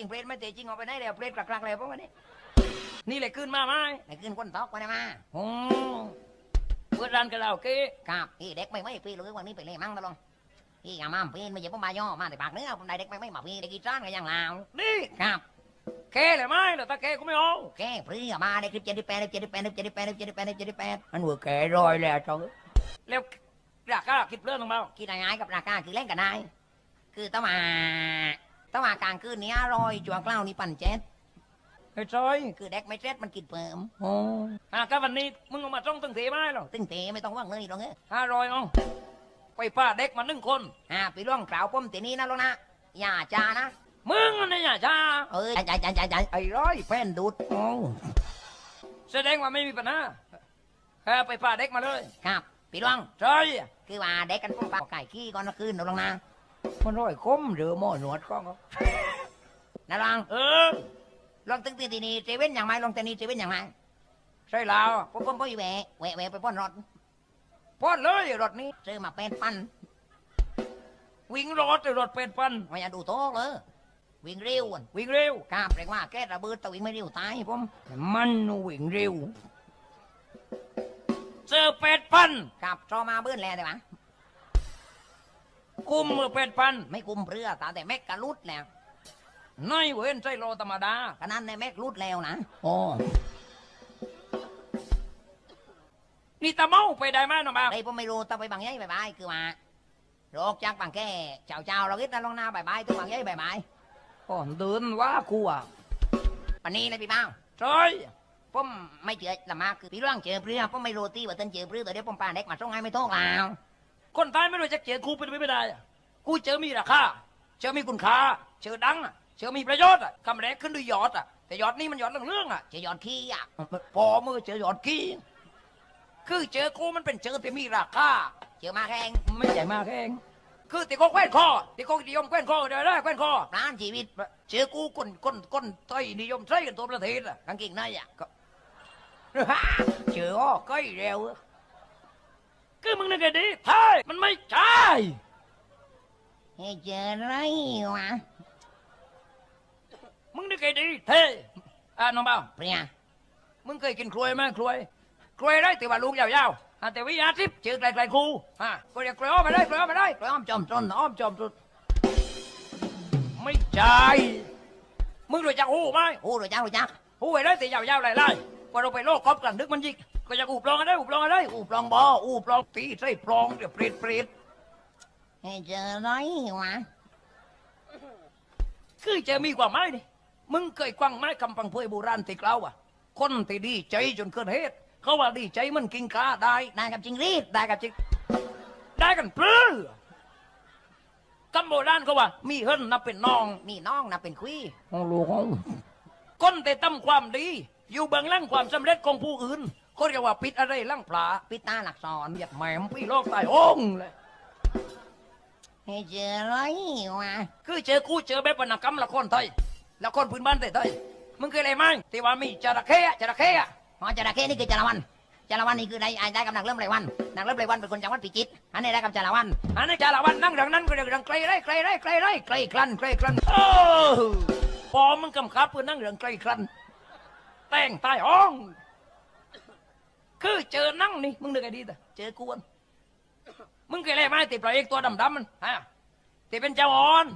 จริงเปรตไม่เตะจริงเอาไปไหนแล้วเปรตกลักๆแล้วพวกวันนี้นี่แหละขึ้นมาไหมไหนขึ้นคนตอกไปนะมาโอ้เปิดร้านกระเหล่าเกะครับพี่เด็กไม่ไม่พี่รู้วันนี้ไปเลยมั่งตะลงพี่อย่ามาพี่ไม่ใช่ผมมาย่อมาแต่ปากเนื้อผมได้เด็กไม่ไม่มาพี่เด็กกีจ้านก็ยังลาวนี่ครับเกะเลยไหมแต่ถ้าเกะกูไม่เอาแกเพื่อมาได้คลิปเจ็ดสิบแปดเจ็ดสิบแปดเจ็ดสิบแปดเจ็ดสิบแปดเจ็ดสิบแปดมันหัวแกรอยแล้วจังแล้วราคาคิดเรื่องตรงเปล่าคิดง่ายๆกับราคาคือเล่นกันได้คือต้องมา ต้องมากลางคืนนี้อร่อยจัวกล้าวนี่ปั่นเจ็ดไอ้จอยคือเด็กไม่เจ็ดมันกินเพิ่มโอ้อะก็วันนี้มึงเอามาจ้องตึงเทไหมหรอตึงเตะไม่ต้องว่างเลยหรอกเงี้ยห้าร้อยเอาไปป้าเด็กมาหนึ่งคนอ่าพี่ร่องกล่าวป้มตีนี้นะลูกนะอย่าจ้านะมึงนี่อย่าช้าเอ้ยใจใจใจใจไอ้ร้อยแป้นดูดโอ้แสดงว่าไม่มีปัญหาแค่ไปป้าเด็กมาเลยครับพี่ร่องจอยคือว่าเด็กกันพวกปากไก่ขี้ก่อนนะคืนนะลูกนะ มันร้อยคมหรือหม้อหนวดก็นะลองเออลองตึงตีนี้เจเว้นอย่างไรลองตีนี้เจเว้นอย่างไรใช่แล้วผมผมไปแหวะแหวะแหวะไปป้อนรถพอดเลยรถนี้ซื้อมาเป็นปันวิ่งรถรถเป็นพันไม่อยากดูโต๊ะเลยวิ่งเร็วอะวิ่งเร็วครับเรียกว่าแก้ระเบิดแต่วิ่งไม่เร็วตายผมมันวิ่งเร็วเจอเป็ดพันครับชอมาเบิ้ลแล้วแต่ว่า กุมมือเป็ดพัน ไม่คุมเรือตาแต่แม็กกะลุดแล้วน้อยเว้นใจโลธรรมดาขนาดในแม็กลุดแล้วนะโอ้นี่ตะเมาไปได้ไหมน้องบ่าวไอ้ผมไม่รู้ต้องไปบางยัยบายบายคือว่าโรคจากบางแก่เจ้าเจ้าเราคิดนะลงหน้าบายบายตัวบางยัยบายบายโอ้เดินว่ากูอะปันนี้เลยพี่เป้าจอยผมไม่เจอละมากคือพี่เรื่องเจอเรือผมไม่รู้ที่ว่าต้นเจอเรือแต่เดี๋ยวผมปาเด็กมาส่งให้ไม่โทษแล้ว คนตายไม่รู้จะเจอกูเป็นไปไม่ได้อะกูเจอมีราคาเจอมีคุณค่าเจอดังอะเจอมีประโยชน์อะคำแรกขึ้นด้วยยอดอะแต่ยอดนี่มันยอดเรื่องเรื่องๆอะเจอยอดขี้อะพอมือเจอยอดกี้คือเจอกูมันเป็นเจอที่มีราคาเจอมาแข่งไม่ใหญ่มากเองคือติโกแคว้นคอติโกนิยมแคว้นคอเดี๋ยวได้แคว้นคอร้านชีวิตเจอกูคนคนคนไทยนิยมใช้กันตัวประเทศอะกางเกงในอะก็เจออ้อใกล้เร็วอะ คือมึงนึกไงดีใช่มันไม่ใช่ให้เจออะไรวะมึงนึกไงดีเท่อะน้องเบาเปรียมึงเคยกินกล้วยไหมกล้วยกล้วยได้แต่ว่าลูกยาวๆอะแต่วิยาทิพย์เจอไกลๆครูอะก็เรียกกล้วยอ้อมไปได้กล้วยอ้อมไปได้กล้วยอ้อมจอมจนอ้อมจอมสุดไม่ใช่มึงรู้จักหูไหมโอ้รู้จักรู้จักหูไอ้ได้แต่ยาวๆไล่ๆพอเราไปโลกกอบกลั่นดึกมันยิก ก็จะอูปลองกันได้อูปลองกันได้อู้ปลองบออูปลองตีใส่ปลองเดี๋ยวเปรตเปรตให้เจออะไรวะคือจะมีความหมายนี่มึงเคยกวางไม้คำพังเพยโบราณติกเล่าอะ คนที่ดีใจจนเกินเหตุเขาว่าดีใจมันกินกาได้ได้กับจริงรีดได้กับจริงได้กันปลื้อคำโบราณเขาว่า มีเฮิรนนับเป็นน้อง มีน้องนะเป็นคุยห้องลูกห้องคนแต่ทำความดี อยู่เบื้องหล่างความสำเร็จของผู้อื่น เขาเรียกว่าปิดอะไรล่างปลาปิดตาหลักสอนเหยียดแหมมพี่โลกตายโองเลยให้เจออะไรวะคือเจอกูเจอแบบวรรณกรรมละครไทยละครพื้นบ้านไทยๆมึงเคยอะไรไหมที่ว่ามีจระเข้อะจระเข้อะอ๋อจระเข้นี่คือจระวันจระวันนี่คือได้ได้กับนางเริ่มไรวันนางเริ่มไรวันเป็นคนจังหวัดพิจิตรอันนี้ได้กับจระวันอันนี้จาละวันนั่งดังนั้นก็เรียกดังไกลไรไกลไรไกลไรไกลคลันไกลคลันโอ้พอมึงกำคับเพื่อนั่งเรื่องไกลคลันแต่งตายห้อง คือเจอนั่งนี่มึงนึกไงดีแต่เจอกวนมึงเคยอะไรไหมติดปลาเอกตัวดำๆมันฮะติเป็นเจ้าอ่อน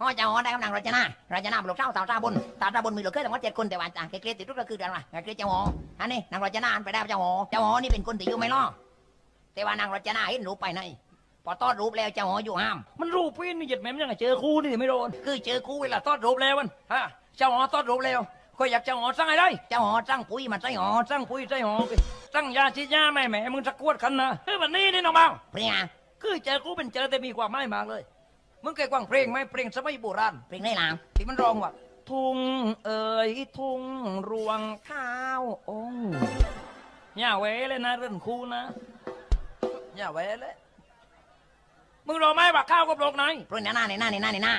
อ๋อเจ้าอ๋อได้กับนางรจนารจนาบุกเช้าสาวตาบนตาตาบนมีเหลือแค่ทั้งหมดเจ็ดคนแต่ว่าจ่าเกรดติดทุกก็คือเดือนว่าเกรดเจ้าอ๋ออันนี้นางรจนาอันไปได้กับเจ้าอ๋อเจ้าอ๋อนี่เป็นคนที่อยู่ไม่รอดแต่ว่านางรจนาเห็นรูปไปในพอตอดรูปแล้วเจ้าอ๋ออยู่ห้าม มันรูปพี่นี่เหยียดแม่มยังไงเจอคู่นี่ไม่โดนคือเจอคู่เวลาทอดรูปแล้วมันฮะเจ้าหอทอดรูปแล้ว ก็อยากเจ้าหอสั่งอะไรเจ้าอ๋อจ้างปุ๋ยมาใส่อ๋อสั่งปุ๋ยใส่หอไปสั่งยาฉีดยาแม่แม่มึงจะกวดคันนะเฮ้ยวันนี้นี่น้องเบาเปรียคือเจอคู่เป็นเจอแต่มีความหมายมากเลย มึงเคยฟังเพลงไหมเพลงสมัยโบราณเพลงได้หลังที่มันร้องว่าทุ่งเอ๋ยทุ่งรวงข้าวองค์อย่าเวเลยนะเรื่องคู่นะอย่าเวเลยมึงรู้ไหมว่าข้าวกับโลกไหนเพลงหน้าในหน้าในหน้าในหน้า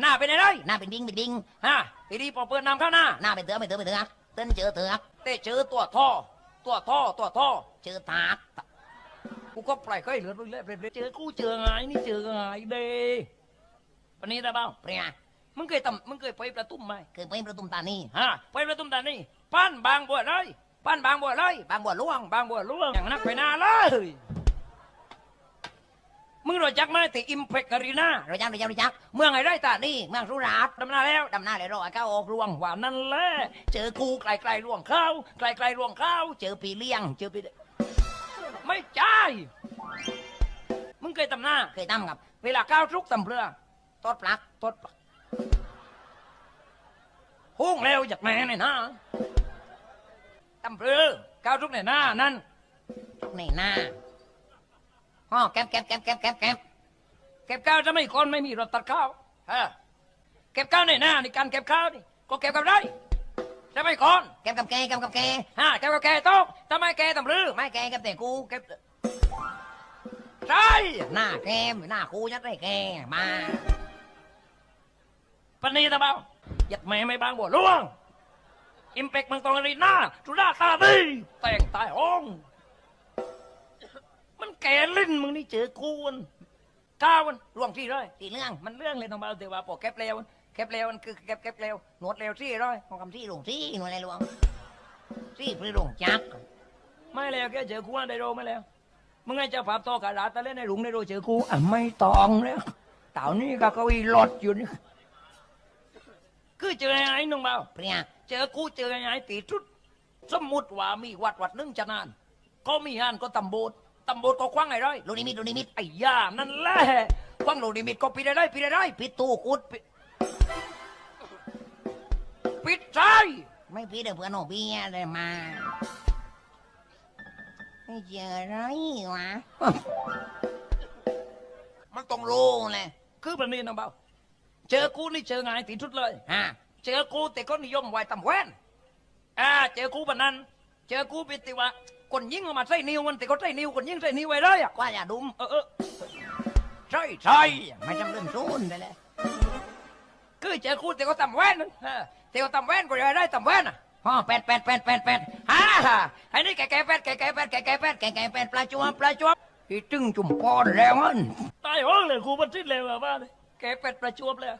หน้าเป็นไงได้หน้าเป็นดิ้งเป็นดิ้งฮะทีนี้พอเปิดน้ำเข้าหน้าหน้าเป็นเตือเป็นเตือเป็นเตือเต้นเจอเตือกแต่เจอตัวท่อ ตัวท่อตัวท่อ เจอตากกูก็ปล่อยก็เหลือเรื่อยๆเจอกูเจอไงนี่เจอไงเด้วันนี้ได้เปล่าเปรียมึงเคยตำมึงเคยไปประตุ้มไหมคือไปประตุมตานีฮะไปประตุ้มตานี่ป้านบางบัวเลยป้านบางบัวเลยบางบัวหลวงบางบัวหลวงอย่างนักไปนาเลย มึงรู้จักไหมแต่อิมเพกการีนาเราจักเราจักเราจักเมืองไอ้ไรตานี่นี่เมืองสุราษฎร์ดำนาแล้วดำหน้าเลยรอไอ้ก้าวออกรวงว่านั่นแหละเจอกูไกลไกลๆล่วงข้าวไกลไกลๆล่วงข้าวเจอปีเลี้ยง เจอไปไม่ใช่มึงเคยตำหน้าเคยทำกับ เวลาข้าวทุกตำเรือตดปลักตดปะหุ้งแล้วจากแม่เนี่ยนะตำเรือข้าวทุกในหน้านั่นในหน้า อ๋อแก๊บแก๊บแก๊บแก๊บแก๊บแก๊บเก็บข้าวจะไม่คนไม่มีรถตัดข้าวฮะเก็บข้าวในหน้าในการเก็บข้าวนี่ก็เก็บกับได้จะไม่คนแก๊บกับแกแก๊บกับแกฮะเก็บกับแกโต๊ะทำไมแกตำเรือไม่แกแก๊บแต่กูเก็บใช่หน้าแกหน้ากูยัดได้แกมาปนีตะเบาหยัดแม่ไม่บางบัวหล่วงอิมเปกเมืองตองอารีนาจุฬาตาดีแต่งตายห้องมัน แก่ลิ้นมึงนี่เจอกูนก้าวมันล่วงที่เลยสีเรื่องมันเรื่องเลยน้องเบาแต่ว่าพอแก็บเร็วแก็บเร็วมันคือแก็บแก็บเร็วหนวดเร็วที่ร้อยของคำที่หลวงที่หน่วยอะไรหลวงที่พระหลวงจักรไม่แล้วแกเจอกูได้โรไม่แล้วมึงไงจะผับโตกระดาษตะเล่นในหลุมได้โรเจอกูอะไม่ตองแล้วเต่านี่ก็เก้าอี้รถอยู่นี่คือเจอไอ้น้องเบาเปรียเจอกูเจอไงตีชุดสมมุติว่ามีวัดวัดหนึงจะนาน ก็มีงานก็ตำโบด ตำโบดก็คว้างไอ้ไรลูกนิมิตลูกนิมิตไอ้ย่านั่นแหละคว้างโลดิมิตก็ปิดได้ไรปิดได้ไรปิดตู้กุดปิดปิดใจไม่ปิดเดี๋ยวเพื่อนโนพี่เลยมาไม่เจออะไรวะมันต้องรู้เลยคือแบบนี้น้องเบาเจอกูนี่เจอไงตีชุดเลยฮะเจอกูแต่ก็นิยมไว้ตำแว่นอ่าเจอกูแบบนั้น เจอกูเป็นติว่า คนยิงออกมาใส่นิ้วมันแต่ก็ใส่นิ้วคนยิงใส่นิ้วไว้เลยอะกว่าอย่าดุมเออเออใช่ใช่ไม่จำเรื่องซูนไปเลยคือเจอกูแต่ก็ตำแว่นนั่นเออแต่ก็ตำแว่นก็ยังได้ตำแว่นอะพ่อแปดแปดแปดแปดแปดฮ่าฮ่าไอ้นี่แกแกแปดแกแกแปดแกแกแปดแกแกแปดปลาจวบปลาจวบอีตึงจุ่มปอนแล้วมันตายห้องเลยครูมันสิ้นเลยว่าบ้าเลยแกแปดประจวบเลย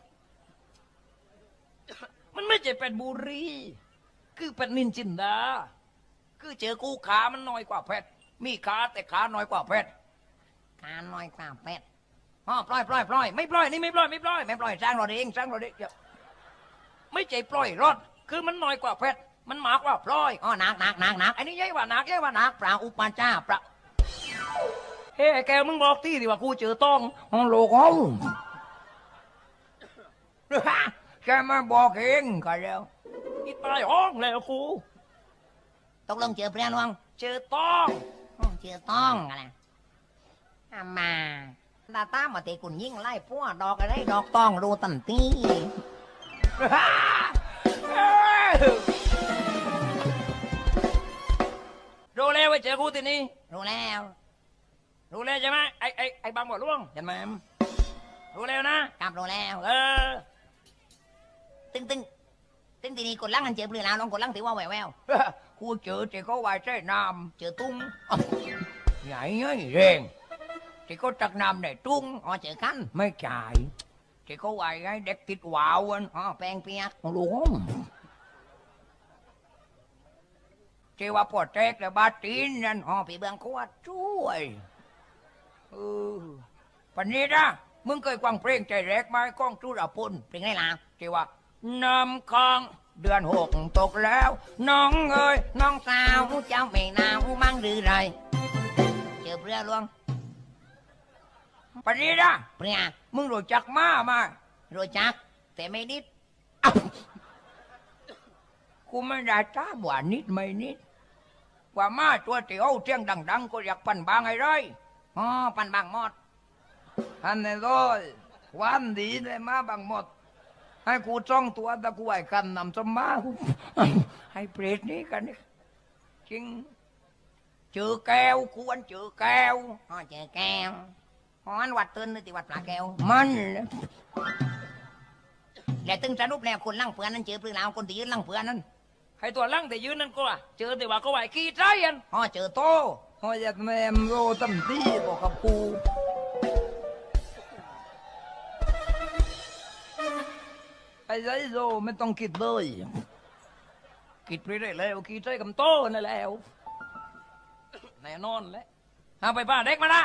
มันไม่ใช่เป็ดบุรี คือเป็ดนินจินดา คือเจอกูขามันน้อยกว่าแพทย์มีขาแต่ขาน้อยกว่าแพทย์การน้อยกว่าแปดพ่อปล่อยปล่อยปล่อยไม่ปล่อยนี่ไม่ปล่อยไม่ปล่อยไม่ปล่อยสร้างเราเองสร้างเราเด็กไม่ใจปล่อยรอดคือมันน้อยกว่าแพทย์มันมากกว่าปล่อยอ๋อหนักหนักหนักหนักไอ้นี่ใหญ่กว่าหนักใหญ่กว่าหหนันักกปลาอุปาจ้าปลาเฮ้แกมึงบอกที่ดิว่ากูเจอต้องห้องโลกห้องแกมาบอกเองก็แล้วอีตายห้องแล้วครูต กลงเจอเพื่อนวังเจอต้องอ๋อเจอต้องกันนะอามาตาตามาเตะกุนยิ่งไล่พวกดอกอะไรดอกต้องรูตันตีรู้แล้วว่าเจอกูที่นี่รู้แล้ว รู้แล้วใช่ไหมไอ้ไอ้ไอ้บางบ่อล่วงเห็นไหมรู้แล้วนะ กลับรู้แล้ว เออ ตึงตึงตึงทีนี้กดลังกันเจอเพื่อนแล้วลองกดลังถือว่าแหววแวว กูเจอที่เขาว่าใช้น้เจอตุ้งำใหญ่ไงเร่งที่เขาตักน้ำในตุ้งอ๋อเจอกันไม่จ่ายที่เขาว่าไงเด็กติดวาวอันอ๋อแปลงเปียกหลวงที่ว่าปวดแตกแต่บาดตีนนั่นอ๋อปีเบืองขวดช่วยเออปันนี้นะมึงเคยฟังเพลงใจแรกไหมก้องจุรพลเป็นไงล่ะที่ว่า น้ำค้างเดือนหกตกแล้ว น้องเอ้ยน้องสาวเจ้าไม่นาวมั่งหรือไรเจอเพื่อนลวงปานนี้นะเพื่อมึงรู้จักมามารู้จัก แต่ไม่นิดกูไม่ได้จ้าบว่านิดไม่นิดว่ามาตัวเตียวเสียงดัง ๆ ก็อยากปั่นบางไอ้ไรอ๋อปันบางหมดอันนี้เลยวันดีเลยมาบางหมด ให้กูจ้องตัวตะกูไอ้กันนำสมากูให้เปรตนี้กันนี่จริงเจอแก้วกูวันเจอแก้วอ๋อเจอแก้วอ๋ออันวัดตื่นหรือที่วัดปลาแก้วมันแหละแล้วตึงสรุปแล้วคนลั่งเพื่อนนั้นเจอเพื่อนแล้วคนที่ยืนลั่งเพื่อนนั้นให้ตัวลั่งแต่ยืนนั่นก็ว่าเจอแต่ว่าก็ไหวขี้ใจอันอ๋อเจอโตพออยากแม่มโรตั้มที่บอกกับกู ไรโซไม่ต้องคิดเลยคิดไปได้แล้วคิดใจกับโตนั่นแล้วแน่นอนแหล้วเอาไปป้าเด็กมานะ